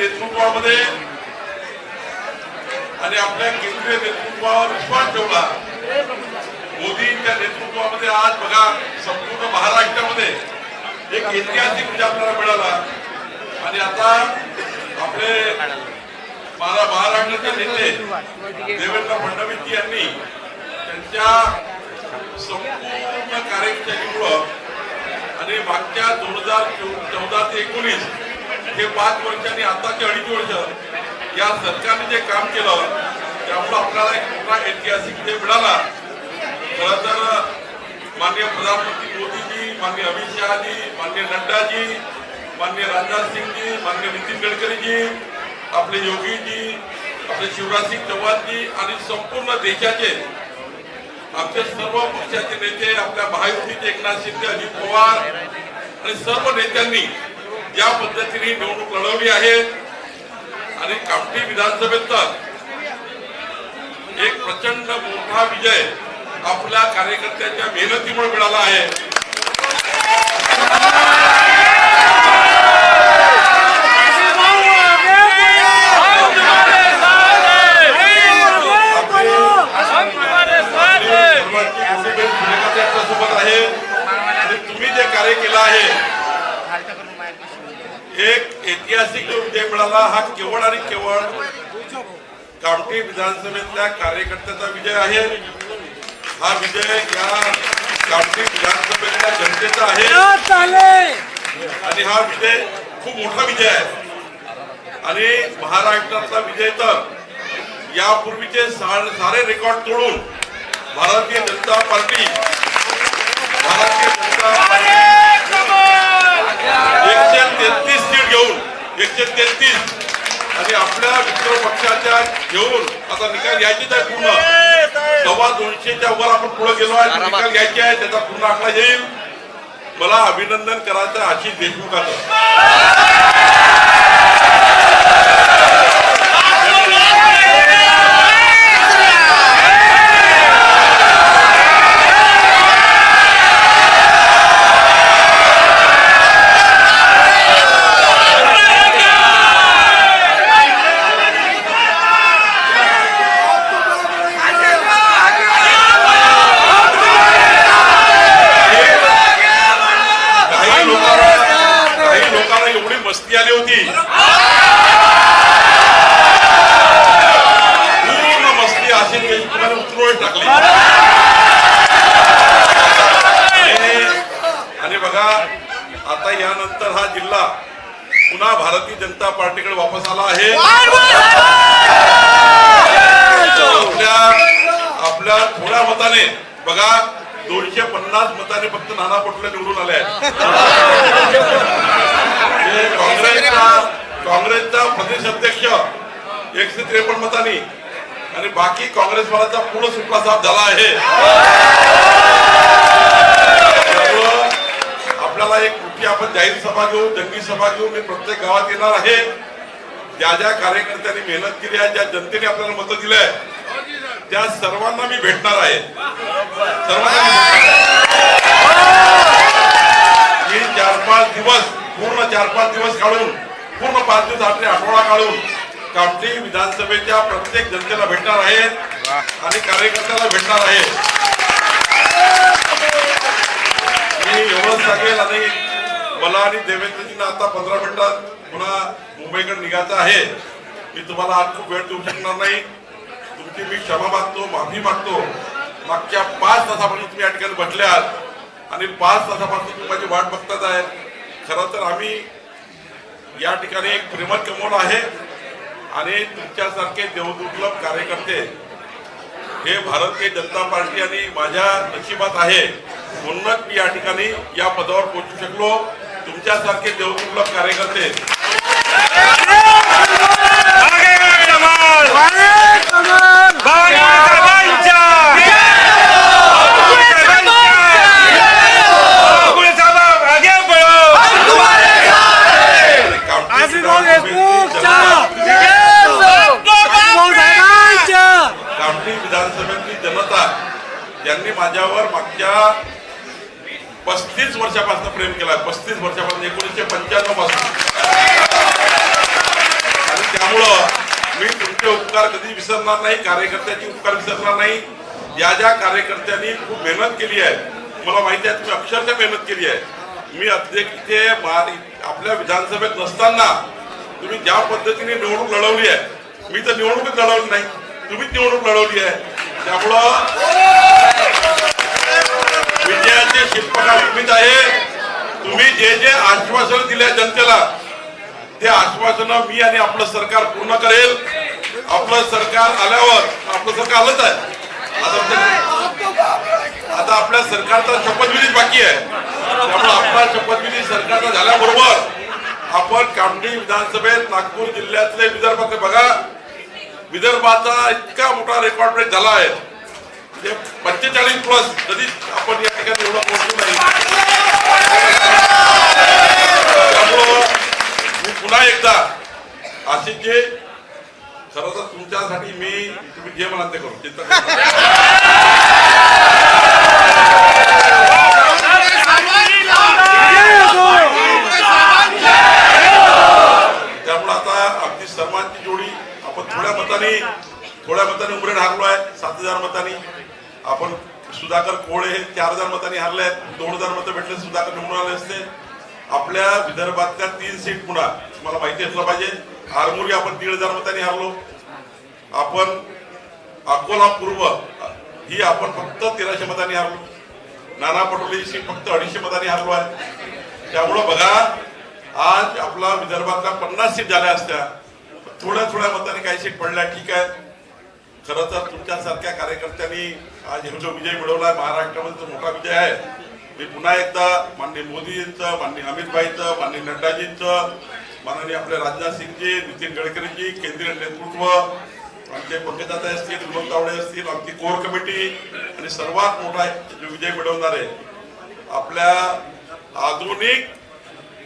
नेतृत्वामध्ये आणि आपल्या केंद्रीय नेतृत्वावर विश्वास ठेवला. मोदींच्या नेतृत्वामध्ये आज बघा संपूर्ण महाराष्ट्रामध्ये एक ऐतिहासिक विजय आपल्याला मिळाला. आणि आता आपले महारा- महाराष्ट्राचे नेते देवेंद्र फडणवीस यांनी त्यांच्या संपूर्ण कार्यशैलीमुळं आणि मागच्या दोन हजार चौदा ते एकोणीस हे पाच वर्षांनी आताचे अडीच वर्ष या सरकारने जे काम केलं त्यामुळं आपल्याला एक मोठा ऐतिहासिक विजय मिळाला. खरं तर माननीय प्रधानमंत्री मोदीजी माननीय अमित शहाजी माननीय नड्डाजी माननीय राजनाथ सिंगजी माननीय नितीन गडकरीजी आपले योगीजी आपले शिवराज सिंग चौहानजी आणि संपूर्ण देशाचे आमचे सर्व पक्षाचे नेते आपल्या महायुतीचे एकनाथ शिंदे अजित पवार आणि सर्व नेत्यांनी ज्या पद्धतीने निवडणूक लढवली आहे. आणि कामठी विधानसभेत एक प्रचंड मोठा विजय आपल्या कार्यकर्त्यांच्या मेहनतीमुळे मिळाला आहे सोबत आहे आणि तुम्ही जे कार्य केलं आहे एक ऐतिहासिक जो विजय मिळाला हा केवळ कामठी विधानसभेतल्या कार्यकर्त्याचा विजय आहे. हा विजय या कामठी विधानसभेतल्या जनतेचा आहे. आणि हा विजय खूप मोठा विजय आहे. आणि महाराष्ट्रातला विजय तर यापूर्वीचे सारे रेकॉर्ड तोडून भारतीय जनता पार्टी भारतीय जनता पार्टी एकशे तेहतीस सीट घेऊन एकशे तेहतीस मित्र पक्षाच्या घेऊन आता निकाल यायचीच आहे पूर्ण. सव्वा दोनशेच्या वर आपण पुढे गेलो आहे निकाल घ्यायचे आहे त्याचा पूर्ण आकडा येईल. मला अभिनंदन करायचं आशिष देशमुखाचं काही लोकांना काही लोकांना एवढी मस्ती आली होती पूर्ण मस्ती आशिष देशमुखाने उतरून टाकली आणि- आणि बघा आता हा जिल्हा पुन्हा भारतीय जनता पार्टीकडे वापस आला आहे. आपल्या आपल्या थोड्या मताने बघा दोनशे पन्नास मताने फक्त नाना पटोले निवडून आले आहेत. हे काँग्रेसचा काँग्रेसचा प्रदेश अध्यक्ष एकशे त्रेपन्न मतांनी आणि बाकी काँग्रेसवाल्याचा पूर्ण सुटला साफ झाला आहे. आपल्याला एक मोठी आपण जाहीर सभा घेऊ जंगी सभा घेऊ. मी प्रत्येक गावात येणार आहे. ज्या ज्या कार्यकर्त्यांनी मेहनत केली आहे ज्या जनतेने आपल्याला मतं दिली आहे त्या सर्वांना मी भेटणार आहे. सर्वांना मी मी चार पाच दिवस पूर्ण चार पाच दिवस काढून पूर्ण पाच दिवस आपले आठवडा काढून कामठी विधानसभेच्या प्रत्येक जनतेला भेटणार आहे आणि कार्यकर्त्याला भेटणार आहे मी एवढंच सांगेल आणि मला आणि देवेंद्रजींना आता पंधरा मिनिटात पुन्हा मुंबईकडे निघायचं आहे. मी तुम्हाला आज खूप वेळ देऊ शकणार नाही. तुमची मी क्षमा मागतो माफी मागतो. मागच्या पाच तासापासून तुम्ही या ठिकाणी बसले आहात आणि पाच तासापासून तुम्ही माझी वाट बघतात आहे खरं तर आम्ही या ठिकाणी एक प्रेमत कमवलं आहे आणि तुमच्यासारखे देवदुर्लभ कार्यकर्ते हे भारतीय जनता पार्टी आणि माझ्या नशिबात आहे. म्हणूनच मी या ठिकाणी या पदावर पोहोचू शकलो. तुमच्यासारखे देवदुर्लभ कार्यकर्ते आणि कामठी विधानसभेची जनता- कामठी विधानसभेतली जनता यांनी माझ्यावर मागच्या पस्तीस वर्षापासून प्रेम केला. पस्तीस वर्षापासून एकोणीसशे पंच्याण्णवपासून. त्यामुळं मी तुमचे उपकार कधी विसरणार नाही कार्यकर्त्याचे उपकार विसरणार नाही. या ज्या कार्यकर्त्यांनी खूप मेहनत केली आहे मला माहिती आहे तुम्ही अक्षरशः मेहनत केली आहे. मी अध्यक्ष इथे आपल्या विधानसभेत नसताना तुम्ही ज्या पद्धतीने निवडणूक लढवली आहे मी तर निवडणूकच लढवली नाही तुम्हीच निवडणूक लढवली आहे. त्यामुळं विजयाचे शिल्पकार तुम्हीच आहे. तुम्ही जे जे आश्वासन दिले जनतेला ते आश्वासन मी आणि आपलं सरकार पूर्ण करेल. आपलं सरकार आल्यावर आपलं सरकार आलंच आहे. आता आता आपल्या सरकारचा शपथविधीच बाकी आहे. त्यामुळे आपला शपथविधी सरकारचा झाल्याबरोबर आपण कामठी विधानसभेत नागपूर जिल्ह्यातले विदर्भातले बघा. विदर्भाचा इतका मोठा रेकॉर्ड ब्रेक झाला आहे. पंचेचाळीस प्लस तरी आपण या ठिकाणी एवढं पोहोचलो नाही. त्यामुळं मी पुन्हा एकदा आशिषजी खरं तर तुमच्यासाठी मी तुम्ही जे म्हणाल ते करू. चिंता त्यामुळे आता अगदी सर्वांची जोडी आपण थोड्या मताने थोड्या मतांनी उमरेड हारलो आहे सात हजार मतांनी. आपण सुधाकर कोळे हे चार हजार मतांनी हारले आहेत दोन हजार मतं भेटले सुधाकर निवडून आले असते. आपल्या विदर्भातल्या तीन सीट पुन्हा तुम्हाला माहिती असलं पाहिजे. आरमोरी आपण दीड हजार मतांनी हारलो. आपण अकोला पूर्व ही आपण फक्त तेराशे मतांनी हारलो. नाना पटोलेची सीट फक्त अडीचशे मतांनी हारलो आहे. त्यामुळं बघा आज आपला विदर्भातल्या पन्नास सीट झाल्या असत्या. थोड्या थोड्या मतांनी काही सीट पडल्या ठीक आहे. खरं तर तुमच्यासारख्या कार्यकर्त्यांनी आज हे जो विजय मिळवला महाराष्ट्रामध्ये तो मोठा विजय आहे. मी पुन्हा एकदा माननीय मोदींचं माननीय अमित भाईचं माननीय नड्डाजींचं माननीय आपले राजनाथ सिंगजी नितीन गडकरीजी केंद्रीय नेतृत्व आमचे पंकजाताई असतील विनोद तावडे असतील आमची कोर कमिटी आणि सर्वात मोठा जो विजय मिळवणारे आपल्या आधुनिक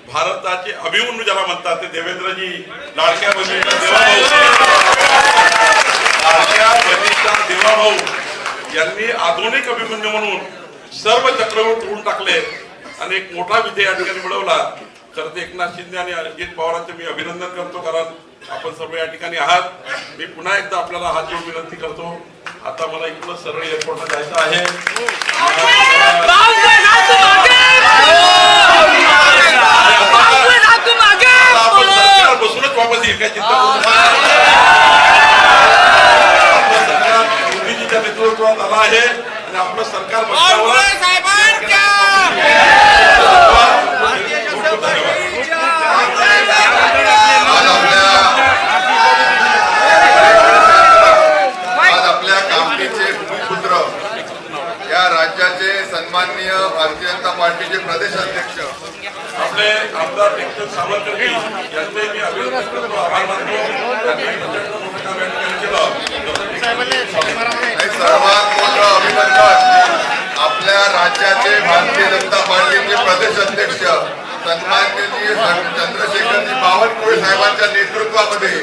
भारताचे अभिमन्यू ज्याला म्हणतात ते देवेंद्रजी लाडक्या बहिणीचा यांनी आधुनिक अभिमन्यू म्हणून सर्व चक्रवर्त तोडून टाकले आणि एक मोठा विजय या ठिकाणी मिळवला. तर एकनाथ शिंदे आणि अजित पवारांचे मी अभिनंदन करतो कारण आपण सर्व या ठिकाणी आहात. मी पुन्हा एकदा आपल्याला हात जोडून विनंती करतो. आता मला इकडं सरळ एअरपोर्टला जायचं आहे आता आपण सरकार बसूनच वापस येईल काय चिंता करू नका. आपलं सरकार मोदीजीच्या नेतृत्वात आलं आहे आणि आपलं सरकार आज आपल्या कामठीचे भूमिपुत्र या राज्याचे सन्माननीय भारतीय जनता पार्टीचे प्रदेश अध्यक्ष. आपले आमदार डॉक्टर सावरकरजी यांचे मी अभिनंदन करतो आभार मानतो. त्यांनी प्रचंड या ठिकाणी केलं आणि सर्वात मोठं अभिनंदन आपल्या राज्याचे भारतीय जनता पार्टीचे प्रदेश अध्यक्ष सन्माननीय चंद्रशेखरजी बावनकुळे साहेबांच्या नेतृत्वामध्ये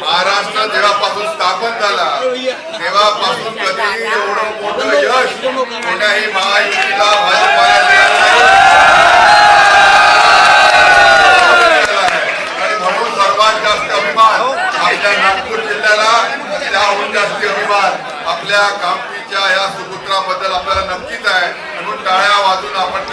महाराष्ट्र जेव्हापासून स्थापन झाला. तेव्हापासून कधीही एवढं मोठं यश कोणाही महायुतीला भाजपाला आणि म्हणून सर्वात जास्त अभिमान आपल्या नागपूर जिल्ह्याला त्याहून जास्त अभिमान आपल्या कामपी या सुपुत्राबद्दल आपल्याला नक्कीच आहे. म्हणून टाळ्या वाजून आपण